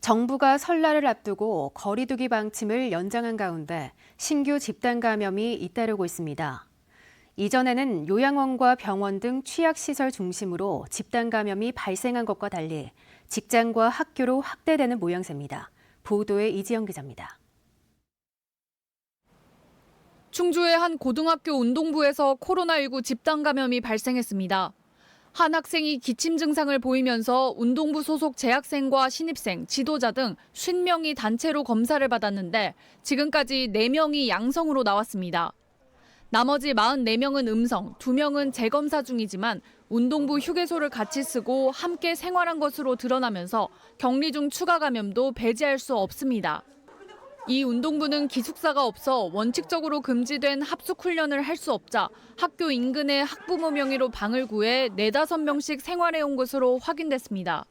정부가 설날을 앞두고 거리두기 방침을 연장한 가운데 신규 집단 감염이 잇따르고 있습니다. 이전에는 요양원과 병원 등 취약시설 중심으로 집단 감염이 발생한 것과 달리 직장과 학교로 확대되는 모양새입니다. 보도에 이지영 기자입니다. 충주의 한 고등학교 운동부에서 코로나19 집단 감염이 발생했습니다. 한 학생이 기침 증상을 보이면서 운동부 소속 재학생과 신입생, 지도자 등 50명이 단체로 검사를 받았는데 지금까지 4명이 양성으로 나왔습니다. 나머지 44명은 음성, 2명은 재검사 중이지만 운동부 휴게소를 같이 쓰고 함께 생활한 것으로 드러나면서 격리 중 추가 감염도 배제할 수 없습니다. 이 운동부는 기숙사가 없어 원칙적으로 금지된 합숙 훈련을 할 수 없자 학교 인근에 학부모 명의로 방을 구해 네다섯 명씩 생활해 온 것으로 확인됐습니다.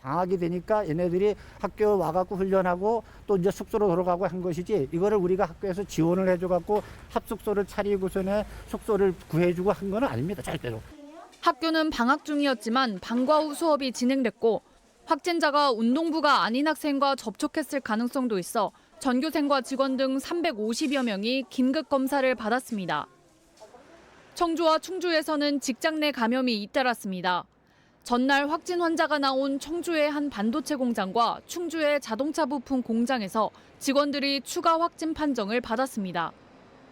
방학이 되니까 얘네들이 학교 와갖고 훈련하고 또 이제 숙소로 돌아가고 한 것이지 이거를 우리가 학교에서 지원을 해줘갖고 합숙소를 차리고서는 숙소를 구해주고 한 건 아닙니다 절대로. 학교는 방학 중이었지만 방과 후 수업이 진행됐고 확진자가 운동부가 아닌 학생과 접촉했을 가능성도 있어 전교생과 직원 등 350여 명이 긴급 검사를 받았습니다. 청주와 충주에서는 직장 내 감염이 잇따랐습니다. 전날 확진 환자가 나온 청주의 한 반도체 공장과 충주의 자동차 부품 공장에서 직원들이 추가 확진 판정을 받았습니다.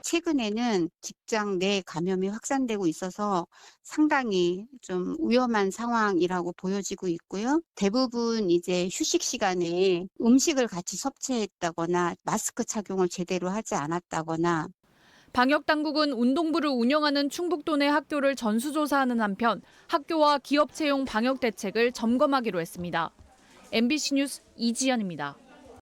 최근에는 직장 내 감염이 확산되고 있어서 상당히 좀 위험한 상황이라고 보여지고 있고요. 대부분 이제 휴식 시간에 음식을 같이 섭취했다거나 마스크 착용을 제대로 하지 않았다거나 방역 당국은 운동부를 운영하는 충북도 내 학교를 전수조사하는 한편 학교와 기업 채용 방역 대책을 점검하기로 했습니다. MBC 뉴스 이지연입니다.